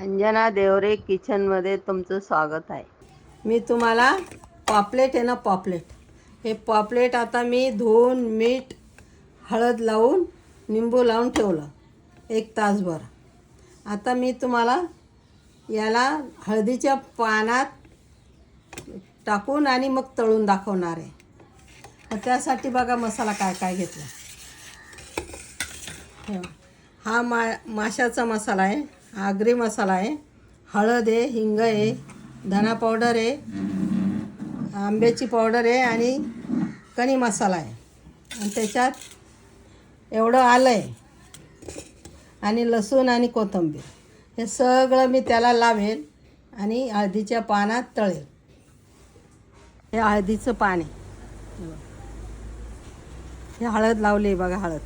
अंजना देवरे किचनमध्ये तुमचं स्वागत आहे. मी तुम्हाला पॉपलेट आहे ना पॉपलेट. हे पॉपलेट आता मी धुवून मीठ हळद लावून निंबू लावून ठेवलं. एक तासभर. आता मी तुम्हाला याला हळदीच्या पानात टाकून आणि मग तळून दाखवणार आहे. मग त्यासाठी बघा मसाला काय काय घेतला. हा मा माशाचा मसाला आहे. आगरी मसाला आहे. हळद आहे हिंग आहे धना पावडर आहे आंब्याची पावडर आहे आणि कणी मसाला आहे. आणि त्याच्यात एवढं आलं आहे. आणि लसूण आणि कोथिंबीर. हे सगळं मी त्याला लावेल आणि हळदीच्या पानात तळेल. हे हळदीचं पान आहे. हे हे हळद लावली बघा हळद.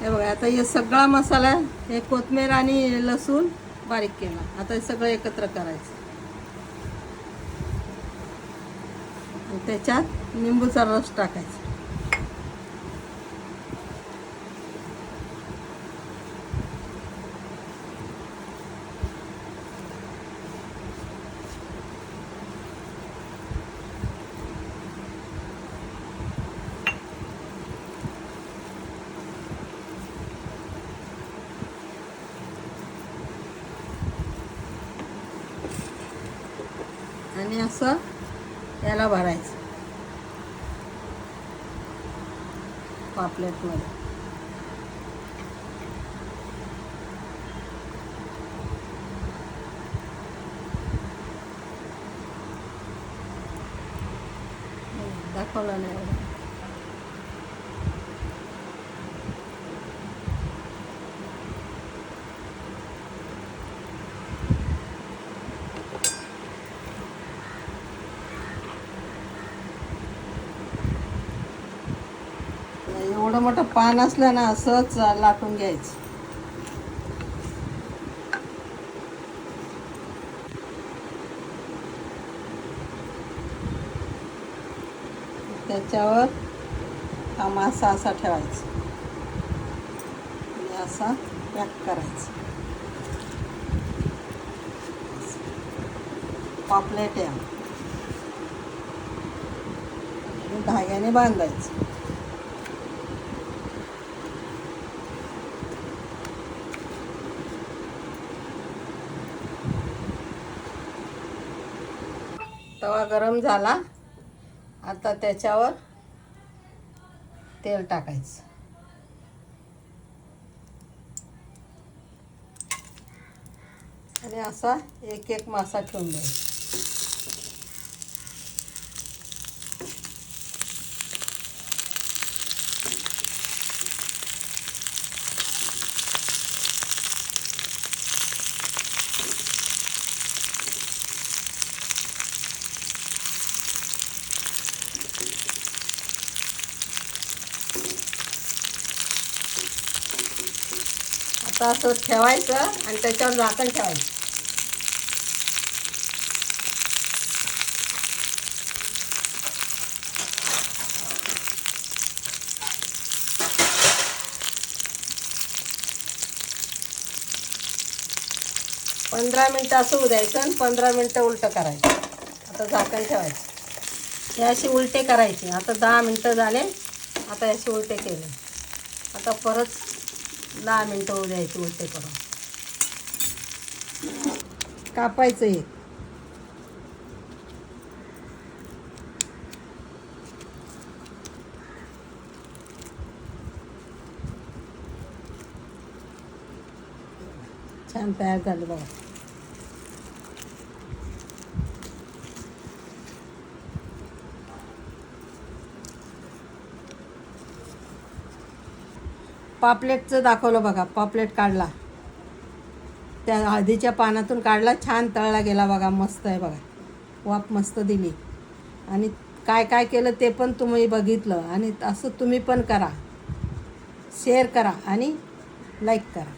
हे बघा आता हे सगळा मसाला हे कोथमेर आणि लसूण बारीक केला. आता हे सगळं एकत्र करायचं. त्याच्यात निंबूचा रस टाकायचा. आणि असं याला भरायचं. पापलेटमध्ये. दाखवलं नाही एवढं. मोठं पान असलं ना असंच लाटून घ्यायचं. त्याच्यावर हा मासा असा ठेवायचा. आणि असा पॅक करायचा. पापलेट या. धाग्याने बांधायचं. तवा गरम झाला. आता त्याच्यावर तेल टाकायचं. आणि असा एक एक मासा ठेवून द्यायचा. आता असं ठेवायचं आणि त्याच्यावर झाकण ठेवायचं. पंधरा मिनटं असं होऊ द्यायचं आणि पंधरा मिनटं उलटं करायचं. आता झाकण ठेवायचं. हे अशी उलटे करायचे. आता दहा मिनटं झाले. आता याशी उलटे केले. आता परत दहा मिनटं होऊ द्यायची उलटे करून. कापायचं एक. छान तयार झालं बघा. पापलेटचं दाखवलं बघा पापलेट काढला. त्या हळदीच्या पानातून काढला छान तळला गेला बघा मस्त आहे बघा. वाप मस्त दिली. आणि काय काय केलं ते पण तुम्ही बघितलं आणि असं तुम्ही पण करा. शेअर करा आणि लाईक करा.